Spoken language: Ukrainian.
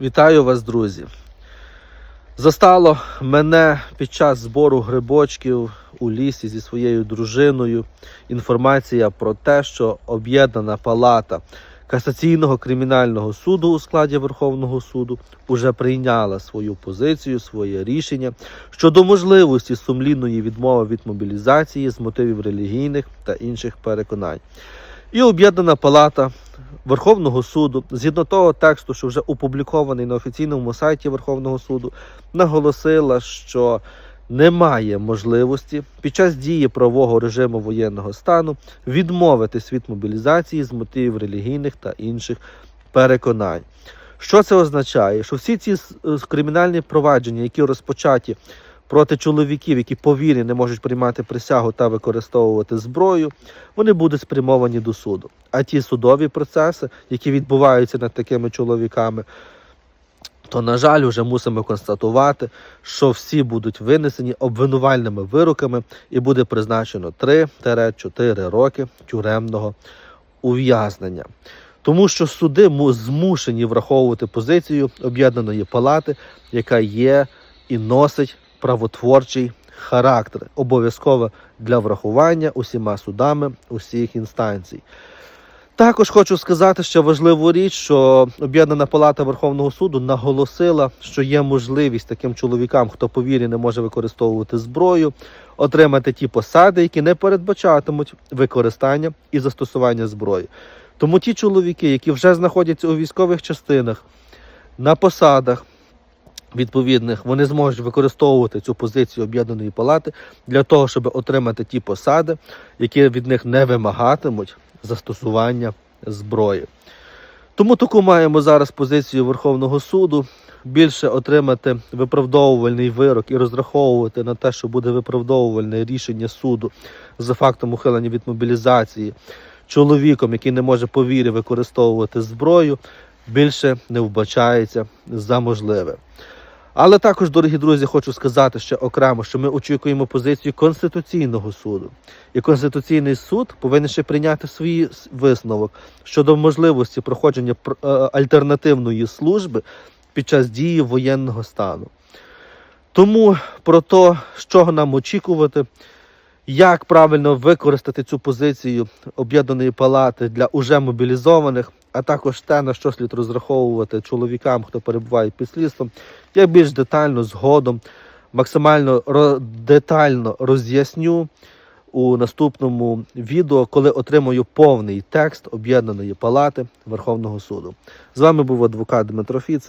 Вітаю вас, друзі. Застало мене під час збору грибочків у лісі зі своєю дружиною інформація про те, що об'єднана палата касаційного кримінального суду у складі Верховного суду уже прийняла свою позицію, своє рішення щодо можливості сумлінної відмови від мобілізації з мотивів релігійних та інших переконань. І об'єднана палата Верховного суду, згідно того тексту, що вже опублікований на офіційному сайті Верховного суду, наголосила, що немає можливості під час дії правового режиму воєнного стану відмовитись від мобілізації з мотивів релігійних та інших переконань. Що це означає? Що всі ці кримінальні провадження, які розпочаті проти чоловіків, які по не можуть приймати присягу та використовувати зброю, вони будуть спрямовані до суду. А ті судові процеси, які відбуваються над такими чоловіками, то, на жаль, вже мусимо констатувати, що всі будуть винесені обвинувальними вироками і буде призначено 3-4 роки тюремного ув'язнення. Тому що суди змушені враховувати позицію об'єднаної палати, яка є і носить правотворчий характер, обов'язково для врахування усіма судами усіх інстанцій. Також хочу сказати ще важливу річ, що об'єднана палата Верховного суду наголосила, що є можливість таким чоловікам, хто по вірі не може використовувати зброю, отримати ті посади, які не передбачатимуть використання і застосування зброї. Тому ті чоловіки, які вже знаходяться у військових частинах на посадах відповідних, вони зможуть використовувати цю позицію об'єднаної палати для того, щоб отримати ті посади, які від них не вимагатимуть застосування зброї. Тому таку маємо зараз позицію Верховного суду. Більше отримати виправдовувальний вирок і розраховувати на те, що буде виправдовувальне рішення суду за фактом ухилення від мобілізації чоловіком, який не може по вірі використовувати зброю, більше не вбачається за можливе. Але також, дорогі друзі, хочу сказати ще окремо, що ми очікуємо позицію Конституційного суду. І Конституційний суд повинен ще прийняти свій висновок щодо можливості проходження пр- е, альтернативної служби під час дії воєнного стану. Тому про те, що нам очікувати, як правильно використати цю позицію об'єднаної палати для уже мобілізованих, а також те, на що слід розраховувати чоловікам, хто перебуває під слідством, я більш детально згодом, максимально детально роз'ясню у наступному відео, коли отримаю повний текст об'єднаної палати Верховного суду. З вами був адвокат Дмитро Фіц.